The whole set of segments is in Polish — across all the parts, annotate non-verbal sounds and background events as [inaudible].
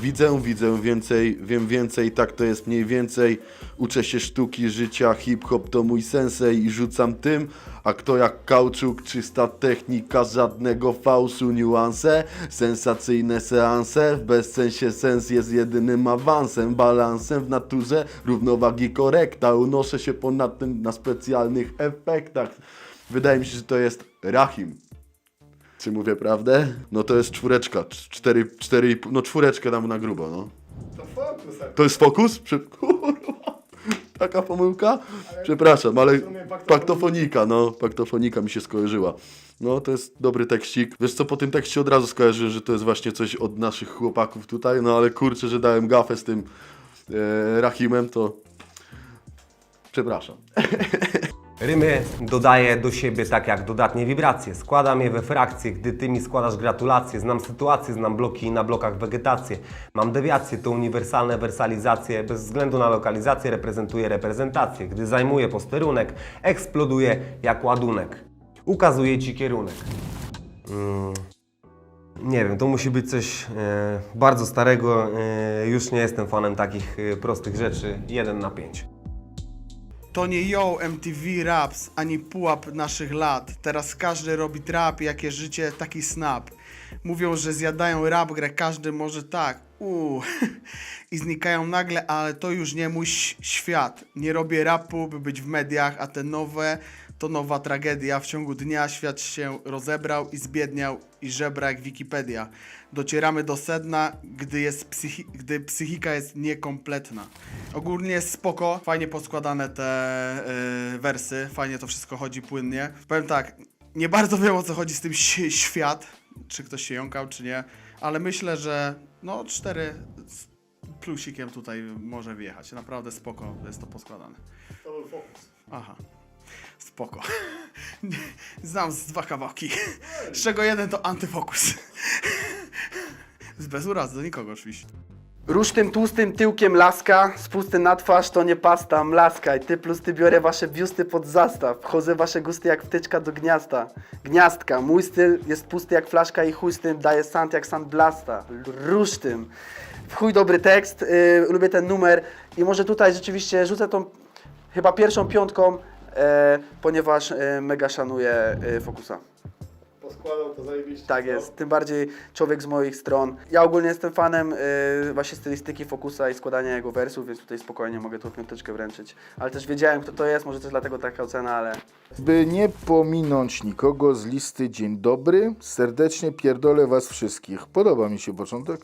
Widzę, widzę więcej, wiem więcej, tak to jest mniej więcej. Uczę się sztuki życia, hip-hop to mój sensei i rzucam tym. A kto jak kauczuk, czysta technika, żadnego fałszu, niuanse. Sensacyjne seanse, w bezsensie sens jest jedynym awansem. Balansem w naturze, równowagi korekta. Unoszę się ponad tym na specjalnych efektach. Wydaje mi się, że to jest Rahim. Czy mówię prawdę? No to jest czwóreczka. cz- Cztery, cztery, i pół- no czwóreczkę dam na grubo, no. To fokus. To jest fokus? Prze... [laughs] Kurwa. Taka pomyłka? Przepraszam, ale sumie paktofonika. paktofonika, no, paktofonika mi się skojarzyła. No, to jest dobry tekstik. Wiesz co, po tym tekście od razu skojarzyłem, że to jest właśnie coś od naszych chłopaków tutaj, no ale kurczę, że dałem gafę z tym e, Rahimem, to przepraszam. [laughs] Rymy dodaję do siebie tak jak dodatnie wibracje. Składam je we frakcje, gdy ty mi składasz gratulacje. Znam sytuację, znam bloki i na blokach wegetację. Mam dewiacje, to uniwersalne wersalizacje. Bez względu na lokalizację reprezentuję reprezentację. Gdy zajmuję posterunek, eksploduję jak ładunek. Ukazuję ci kierunek. Mm. Nie wiem, to musi być coś e, bardzo starego. E, już nie jestem fanem takich e, prostych rzeczy. 1 na 5. To nie yo MTV Raps, ani pułap naszych lat. Teraz każdy robi trap, jakie życie, taki snap. Mówią, że zjadają rap grę, każdy może tak. Uuu. [laughs] I znikają nagle, ale to już nie mój świat. Nie robię rapu, by być w mediach, a te nowe to nowa tragedia. W ciągu dnia świat się rozebrał i zbiedniał i żebra jak Wikipedia. Docieramy do sedna, gdy, jest psychi- gdy psychika jest niekompletna. Ogólnie jest spoko, fajnie poskładane te y, wersy, fajnie to wszystko chodzi płynnie. Powiem tak, nie bardzo wiem o co chodzi z tym świat, czy ktoś się jąkał, czy nie, ale myślę, że no 4 z plusikiem tutaj może wjechać. Naprawdę spoko jest to poskładane. To był fokus. Aha. Spoko. [laughs] Znam z dwa kawałki. Z czego jeden to antyfokus. Bez urazy do nikogo oczywiście. Rusz tym tłustym tyłkiem laska, spusty na twarz to nie pasta, mlaskaj. Ty plus ty biorę wasze biusty pod zastaw. Wchodzę w wasze gusty jak wtyczka do gniazda. Gniazdka, mój styl jest pusty jak flaszka i chuj z tym daje sand jak sand blasta. Rusz tym. W chuj dobry tekst, yy, lubię ten numer i może tutaj rzeczywiście rzucę tą chyba pierwszą piątką, ponieważ e, mega szanuję e, Fokusa. Poskładał to zajebiście. Tak co? jest, tym bardziej człowiek z moich stron. Ja ogólnie jestem fanem y, właśnie stylistyki Fokusa i składania jego wersów, więc tutaj spokojnie mogę tą piąteczkę wręczyć. Ale też wiedziałem, kto to jest, może też dlatego taka ocena, ale By nie pominąć nikogo z listy Dzień dobry, serdecznie pierdolę was wszystkich. Podoba mi się początek.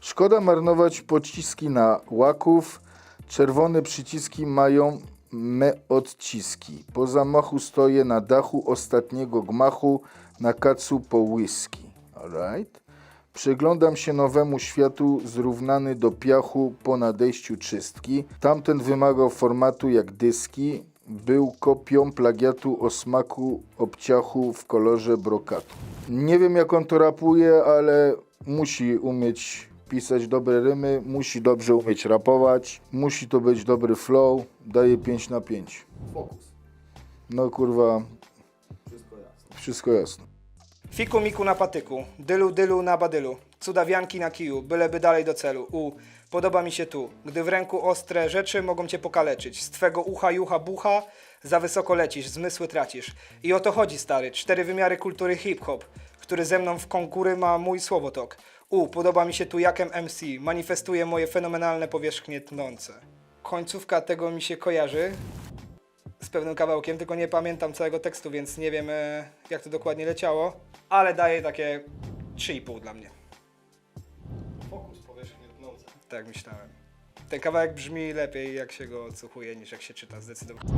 Szkoda marnować pociski na łaków. Czerwone przyciski mają me odciski. Po zamachu stoję na dachu ostatniego gmachu na kacu po whisky. Alright. Przyglądam się nowemu światu zrównany do piachu po nadejściu czystki. Tamten wymagał formatu jak dyski. Był kopią plagiatu o smaku obciachu w kolorze brokatu. Nie wiem jak on to rapuje, ale musi umieć pisać dobre rymy, musi dobrze umieć rapować, musi to być dobry flow. Daje 5 na 5. Fokus. No kurwa, Wszystko jasne. wszystko jasne. Fiku miku na patyku, dylu dylu na badylu, cudawianki na kiju, byleby dalej do celu. U, podoba mi się tu, gdy w ręku ostre rzeczy mogą cię pokaleczyć. Z twego ucha jucha bucha, za wysoko lecisz, zmysły tracisz. I o to chodzi stary, cztery wymiary kultury hip-hop, który ze mną w konkury ma mój słowotok. U, podoba mi się tu jakem MC, manifestuje moje fenomenalne powierzchnie tnące. Końcówka tego mi się kojarzy, z pewnym kawałkiem, tylko nie pamiętam całego tekstu, więc nie wiem e, jak to dokładnie leciało, ale daje takie 3,5 dla mnie. Tak myślałem. Ten kawałek brzmi lepiej jak się go odsłuchuje niż jak się czyta zdecydowanie.